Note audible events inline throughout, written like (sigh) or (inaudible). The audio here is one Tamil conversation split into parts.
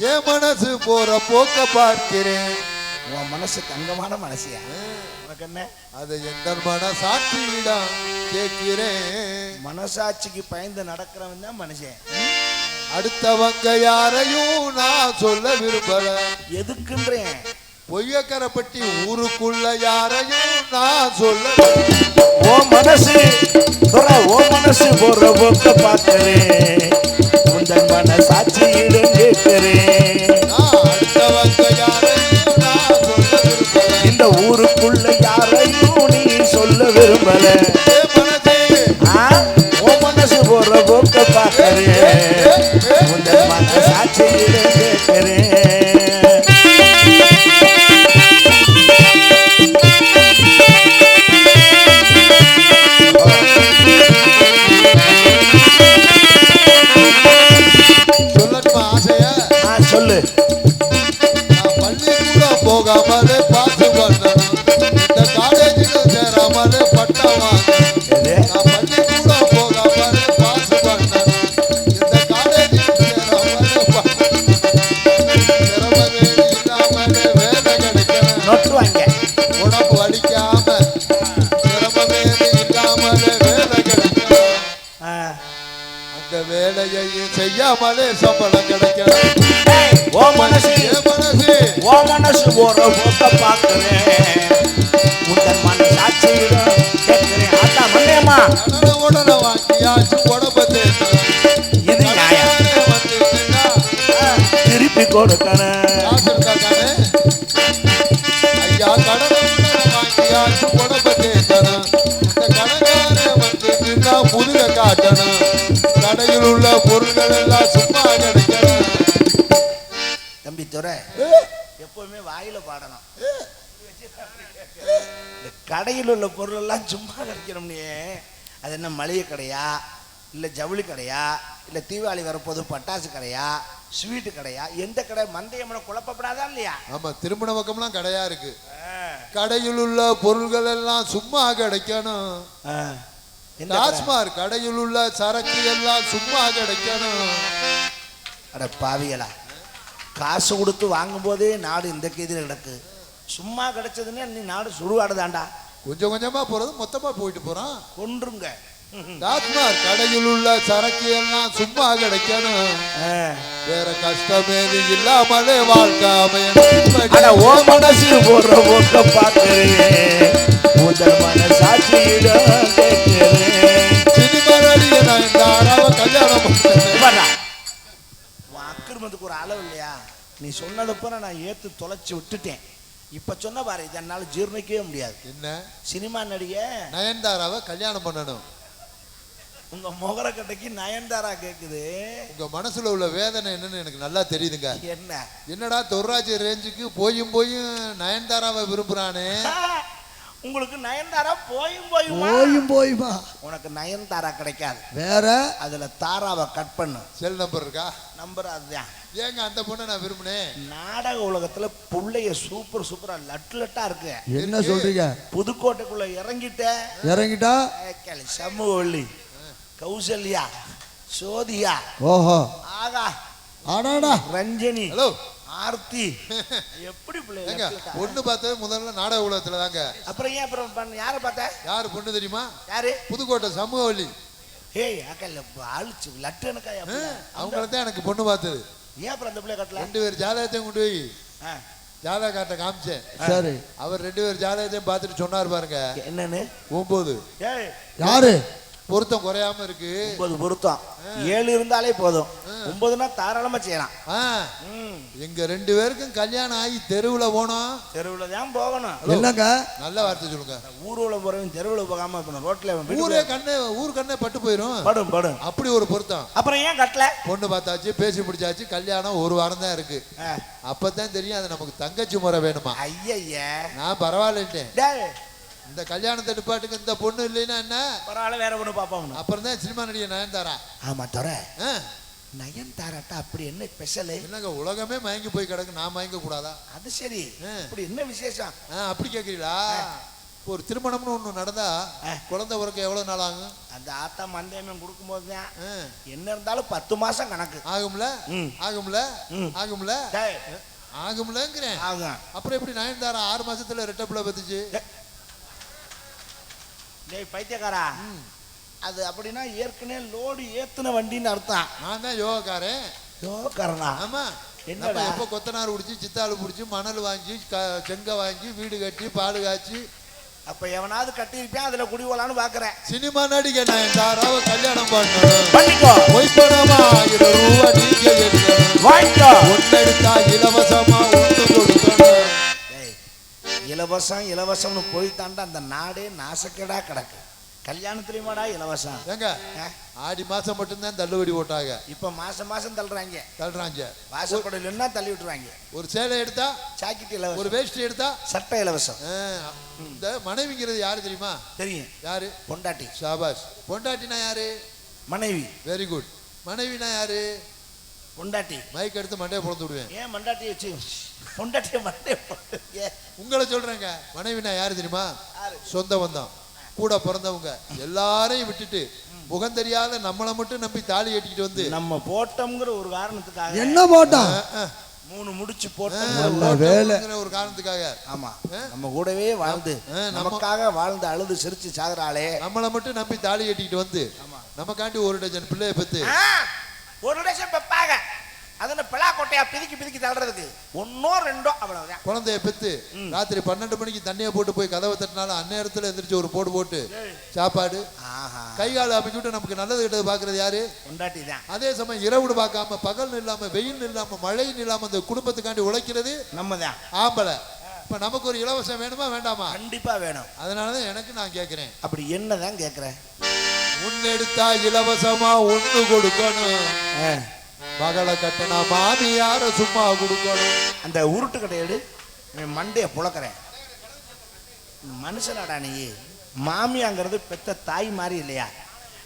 என் மனசு போற போக்க பார்க்கிறேன். உன் மனசு தங்கமான மனசியா? உனக்கு என்ன? அதை எந்த மன சாட்சியிடம் கேட்கிறேன். மனசாட்சிக்கு பயந்து நடக்கிறவன் தான் மனுஷன். அடுத்தவங்க யாரையும் நான் சொல்ல விரும்பல. எதுக்குன்றேன்? பொய்யக்கரைப்பட்டி ஊருக்குள்ள யாரையும் நான் சொல்ல ஓ மனசு ஓ மனசு போற போக்க பார்க்கிறேன். தன் மன சாட்சியிடம் கேட்கிறேன் இந்த ஊருக்குள்ள யாரையும் நீ சொல்ல விரும்பல. மனசு போற போக்க பார்க்கிறேன் உந்தன் மனசாட்சியிடம் கேட்கிறேன் சொல்லு வேலையை செய்யாமலே சம்பளம் கிடைக்கணும் ஓ மனசு. மனசு. ஓ மனசு போற போக்க பார்க்கிறேன் உந்தன் மனசாட்சியிடம் கேட்கிறேன் ஆத்தா மண்டையம்மா கடனை உடனே வாங்கியாச்சு உடம்ப. இது திருப்பி கொடுக்கணும் வாயில பாடணும். இந்த கடையில் உள்ள பொருள் எல்லாம் சும்மா கிடைக்கணும்னே. அது என்ன மளிகை கடையா? இல்லை ஜவுளி கடையா? இல்லை தீபாவளி வரப்போது பட்டாசு கடையா? ஸ்வீட்டு கடையா? எந்த கடை? மண்டையம்மனை குழப்பப்படாதா இல்லையா? ஆமா திருமண பக்கம்லாம் கடையா இருக்கு. கடையில் உள்ள பொருள்கள் எல்லாம் சும்மா கிடைக்கணும்? டாஸ்மார் கடையில் உள்ள சரக்கு எல்லாம் சும்மா கிடைக்கணும். அட பாவிகளா. காசு கொடுத்து வாங்கும்போதே நாடு இந்த கேதியில் கிடக்கு. சும்மா கிடைச்சதுன்னு நீ நாடு சுடுகாடுதான்டா கொஞ்சம் கொஞ்சமா போறது மொத்தமா போயிட்டு போறான். கொன்றுங்க. டாஸ்மார் கடையில் உள்ள சரக்கு எல்லாம் சும்மா கிடைக்கணும். வேற கஷ்டமே இல்லாமலே வாழ்க்கை அமையணும். ஓ மனசு போற போக்க பார்க்கிறேன் முதல் மனசாட்சியிடம் கேட்கிறேன். சினிமா நடிகை நான் கல்யாணம் அக்கிரமத்துக்கு ஒரு அளவு இல்லையா? நீ சொன்னதப்ப நான் ஏத்து தொலைச்சு விட்டுட்டேன். இப்ப சொன்ன பாரு இதை என்னால ஜீர்ணிக்கவே முடியாது. என்ன? சினிமா நடிகை. நயன்தாராவை கல்யாணம் பண்ணணும். உங்க முகரக்கட்டைக்கு நயன்தாரா கேக்குது. உங்க மனசுல உள்ள வேதனை என்னன்னு எனக்கு நல்லா தெரியுதுங்க. என்ன? என்னடா தொர்ராஜ் ரேஞ்சுக்கு போயும் போயும் நயன்தாராவை விரும்புறானே? (laughs) உங்களுக்கு நயன்தாரா போயும் போயுமா? போயும் போயுமா? உனக்கு நயன்தாரா கிடைக்காது. வேற? அதுல தாராவை கட் பண்ணு. செல் நம்பர் இருக்கா? நம்பர் அதுதான். ஏங்க அந்த பொண்ணை நான் விரும்பினேன் நாடக உலகத்துல புள்ளைய சூப்பர் சூப்பரா லட்டு லட்டா இருக்கு. என்ன சொல்றீங்க? புதுக்கோட்டைக்குள்ள இறங்கிட்ட. இறங்கிட்டா? கேளு சமூகவள்ளி கௌசல்யா சோதியா ஓஹோ. ஆகா ஆடாடா ரஞ்சனி. ஹலோ. ஆர்த்தி. எப்படி பிள்ளை ஏங்க லட்டு லட்டா? பொண்ணு பார்த்தது முதல்ல நாடக உலகத்துல தாங்க. அப்புறம் ஏன் அப்புறம் யாரை பார்த்த? யாரு பொண்ணு தெரியுமா? யாரு? புதுக்கோட்டை சமூகவல்லி ஏய் அக்கா ஆளுச்சு லட்டு எனக்கா அவங்க அவங்கள தான் எனக்கு பொண்ணு பார்த்தது. ஏன் அப்புறம் அந்த பிள்ளை கட்டல? ரெண்டு பேர் ஜாதகத்தையும் கொண்டு போய் ஜாதக காட்ட காமிச்சேன். சரி. அவர் ரெண்டு பேர் ஜாதகத்தையும் பார்த்துட்டு சொன்னார் பாருங்க. என்னன்னு? ஒன்பது ஏய். யாரு? பொருத்தம் குறையாம இருக்கு. ஒன்பது பொருத்தம். ஏழு இருந்தாலே போதும். ஒன்பதுனா தாராளமா செய்யலாம். எங்க ரெண்டு பேருக்கும் கல்யாணம் ஆகி தெருவுல போனோம். தெருவில் தான் போகணும். என்னங்க? நல்ல வார்த்தை சொல்லுங்க. ஊர்வலம் போறவன் தெருவில் போகாம இப்போ ரோட்ல ஊரே கண்ணே ஊர் கண்ணே பட்டு போயிரும். படும் படும். அப்படி ஒரு பொருத்தம். அப்புறம் ஏன் கட்டல? பொண்ணு பார்த்தாச்சு பேசி முடிச்சாச்சு கல்யாணம் ஒரு வாரம் தான் இருக்கு. அப்பதான் தெரியும் அது நமக்கு தங்கச்சி முறை வேணுமா? ஐயய்ய நான் பரவாயில்லட்டேன் இந்த கல்யாணத்தை நிப்பாட்டுக்கு இந்த பொண்ணு இல்லைன்னா என்ன? பரவாயில்ல வேற ஒன்று பார்ப்போம் அப்புறம் தான் சினிமா நடிகை நயன்தாரா? ஆமா தர. ஆ, நயன்தாராட்டா அப்படி என்ன ஸ்பெஷலு? என்னங்க உலகமே மயங்கி போய் கிடக்கு நான் மயங்க கூடாதா? அது சரி. ஆ. அப்படி என்ன விசேஷம்? அப்படி கேக்குறீங்களா? இப்போ ஒரு திருமணம்னு ஒண்ணு நடந்தா ஆ. குழந்தை பிறக்க எவ்வளவு நாள் ஆகும்? அந்த ஆத்தா மந்தேமன் கொடுக்கும்போது தான் ஆ. என்ன இருந்தாலும் பத்து மாசம் கணக்கு. ஆகும்ல. ஆகும்ல. ஆகும்ல? டேய், ஆகும்லங்கிறேன். ஆகும். அப்புறம் எப்படி நயன்தாரா ஆறு மாசத்துல ரெட்டை பிள்ளை பத்துச்சு? டேய் பைத்தியக்காரா. அது அப்படின்னா ஏற்கனவே லோடு ஏத்துன வண்டின்னு அர்த்தம். நான் தான் யோகாக்காரன். யோகரணா ஆமா? நம்ம எப்போ கொத்தனார் பிடிச்சி சித்தாள் பிடிச்சி மணல் வாங்கி செங்க வாங்கி வீடு கட்டி பால் காய்ச்சி. அப்ப எவனாவது கட்டியிருப்பேன் அதுல குடிவலான்னு பாக்குறேன். சினிமா நடிகை நயன்தாராவை கல்யாணம் பண்ணணும். பண்ணிக்கோ. பொய்ப்பணமா ஆயிரம் ரூபா நீங்க வாங்கிக்கோ. இலவசம் இலவசம்னு போய் தாண்டா அந்த நாடே நாசக்கேடா கிடக்கு. கல்யாணத்துலயுமாடா இலவசம்? ஏங்க? ஆடி மாசம் மட்டும்தான் தள்ளுபடி போட்டாங்க. இப்ப மாசம் மாசம் தள்ளுறாங்க. தள்ளுறாங்க. வாசப்படையிலன்னா தள்ளி விட்டுருவாங்க. ஒரு சேலை எடுத்தா ஜாக்கெட் ஒரு இலவசம் வேஷ்டி எடுத்தா சட்டை இலவசம். இந்த மனைவிங்கிறது யாரு தெரியுமா? தெரியும். யாரு? பொண்டாட்டி. ஷாபாஸ் பொண்டாட்டினா யாரு? மனைவி. வெரி குட் மனைவினா யாரு? பொண்டாட்டி. மைக் எடுத்து மண்டையை பொழந்து விடுவேன். ஏன் மண்டாட்டி வச்சு? பொண்டாட்டிய மண்டே போட்டு உங்களை சொல்றேங்க. மனைவினா யாரு தெரியுமா? யாரு? சொந்த பந்தம் கூட பிறந்தவங்க. எல்லாரையும் விட்டுட்டு முகம் தெரியாத நம்மளை மட்டும் நம்பி தாலி கட்டிக்கிட்டு வந்து நம்ம போட்டோம்ங்கிற ஒரு காரணத்துக்காக. என்ன போட்டான் மூணு முடிச்சு போட்டோம். நல்ல வேலை. ஒரு காரணத்துக்காக. ஆமா. நம்ம கூடவே வாழ்ந்து ஆ, நம்ம- நமக்காக வாழ்ந்து அழுது சிரிச்சு சாகுறாளே. நம்மளை மட்டும் நம்பி தாலி கட்டிக்கிட்டு வந்து ஆமா. நமக்காண்டி ஒரு டஜன் பிள்ளைய பெத்து ஒரு லட்சம் பெப்பாக அதன பிளா கொட்டையா பிதுக்கி பிதுக்கி தள்ளுறதுக்கு. ஒன்னோ ரெண்டோ அவ்வளவுதான். குழந்தைய பெத்து. ராத்திரி பன்னெண்டு மணிக்கு தண்ணியை போட்டு போய் கதவை தட்டினாலும் அந்நேரத்துல எந்திரிச்சு ஒரு போடு போட்டு சாப்பாடு. ஆஹா. கை கால் அமைச்சுட்டு நமக்கு நல்லது கெட்டது பாக்குறது யாரு? பொண்டாட்டி தான் அதே சமயம் இரவுடு பார்க்காம பகல் இல்லாம வெயில் இல்லாம மழை இல்லாம அந்த குடும்பத்துக்காண்டி உழைக்கிறது நம்ம தான் ஆம்பளை. இப்ப நமக்கு ஒரு இலவசம் வேணுமா வேண்டாமா? கண்டிப்பா வேணும். அதனாலதான் எனக்கு நான் கேட்கிறேன் அப்படி என்னதான் கேக்குறேன் முன்னெடுத்தா இலவசமா ஒண்ணு கொடுக்கணும். மகளை கட்டினா மாமியார சும்மா கொடுக்கணும். அந்த உருட்டு இவன் மண்டைய புழக்கிறேன் மனுஷனாடா நீ. மாமியாங்கிறது பெத்த தாய் மாதிரி இல்லையா?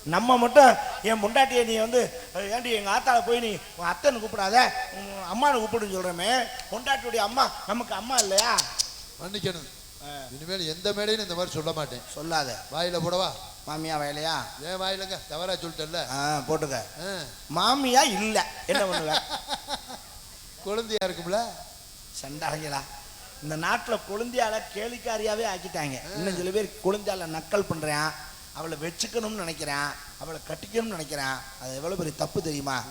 நம்ம மட்டும் என் பொண்டாட்டியை நீ வந்து "அஹ், ஏண்டி எங்கள் ஆத்தால போய் நீ உன் அத்தனை கூப்பிடாத? உன் அம்மானை கூப்பிடுன்னு சொல்கிறோமே பொண்டாட்டியுடைய அம்மா நமக்கு அம்மா இல்லையா? மன்னிக்கணும். இனிமேல் எந்த மேடையும் இந்த மாதிரி சொல்ல மாட்டேன். சொல்லாத. வாயில போடவா? மாமியா வேலையா ஏன் வாயிலங்க? தவறா சொல்லிட்டேன்ல ஆ போட்டுக்க. மாமியா இல்லை. என்ன பண்ணுவ? குழந்தையா இருக்கும்ல? சண்டாங்களா இந்த நாட்டில் குழந்தையால கேளிக்காரியாவே ஆக்கிட்டாங்க. இன்னும் சில பேர் குழந்தையால நக்கல் பண்றேன். அவளை வச்சுக்கணும்னு நினைக்கிறேன். அவளை கட்டிக்கணும்னு நினைக்கிறேன். அது எவ்வளவு பெரிய தப்பு தெரியுமா?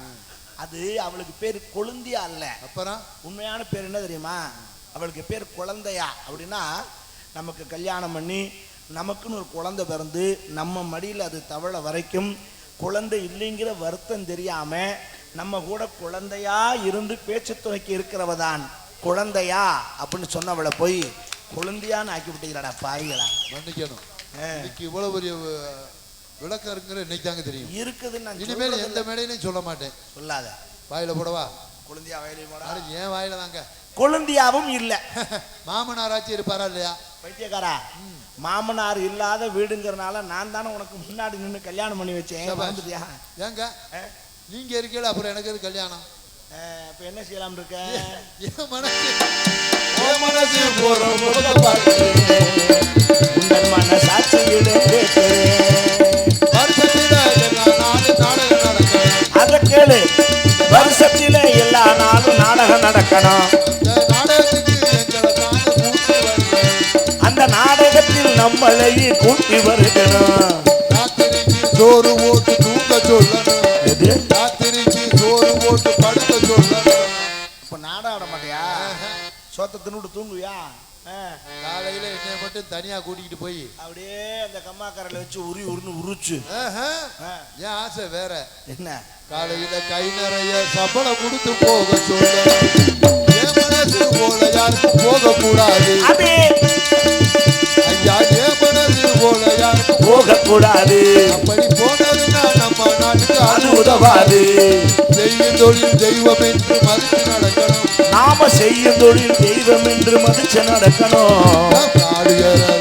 அது அவளுக்கு பேர் கொழுந்தியா அல்ல அப்புறம்? உண்மையான பேர் என்ன தெரியுமா? அவளுக்கு பேர் குழந்தையா. அப்படின்னா நமக்கு கல்யாணம் பண்ணி நமக்குன்னு ஒரு குழந்தை பிறந்து நம்ம மடியில் அது தவள வரைக்கும் குழந்தை இல்லைங்கிற வருத்தம் தெரியாம நம்ம கூட குழந்தையா இருந்து பேச்சு துணைக்கு இருக்கிறவ தான் குழந்தையா அப்படின்னு சொன்னவளை போய் குழந்தையான்னு ஆக்கி விட்டீங்களாடா பாவிகளா. மன்னிக்கணும். இன்னைக்கு இவ்வளவு பெரிய விளக்கம் இருக்குங்கிற இன்னைக்கு தாங்க தெரியும். இருக்குதுன்னு நான் இனிமேல் எந்த. மேடையிலையும் சொல்ல மாட்டேன். சொல்லாத. வாயில போடவா? குழந்தையா வயலையும் ஏன் வாயில தாங்க. கொழுந்தியாவும் இல்லை. (laughs) மாமனாராச்சும் இருப்பாரா இல்லையா? பைத்தியக்காரா மாமனார் இல்லாத வீடுங்கிறனால நான் தானே உனக்கு முன்னாடி நின்று கல்யாணம் பண்ணி வச்சேன்? ஏங்க? நீங்க இருக்கீங்களா? அப்புறம் எனக்கு எது கல்யாணம்? ஆ, அப்ப என்ன செய்யலாம் இருக்க? என் மனசு? என் மனசு போற பார்த்து அதை கேளு. நடக்கணும். அந்த நாடகத்தில் நம்மளையே கூட்டி வருகணும் சோறு தூங்க சொல்லணும். தின்னுட்டு தூங்குவியா. காலையில என்னைய மட்டும் தனியா கூட்டிக்கிட்டு போய். அப்படியே அந்த கம்மாக்கரையில வச்சு உரி உருன்னு உரிச்சு. என் ஆசை வேற. என்ன? காலையில கை நிறைய சம்பளம் கொடுத்து போக சொல்ல. போல யாருக்கும் போக கூடாது ஐயா போகக்கூடாது. அப்படி போனதுன்னா நம்ம நாட்டுக்கு அது உதவாது. செய்யும் தொழில் தெய்வம் என்று மதித்து நடக்கணும். நாம செய்யும் தொழில் தெய்வம் என்று மதிச்சு நடக்கணும்.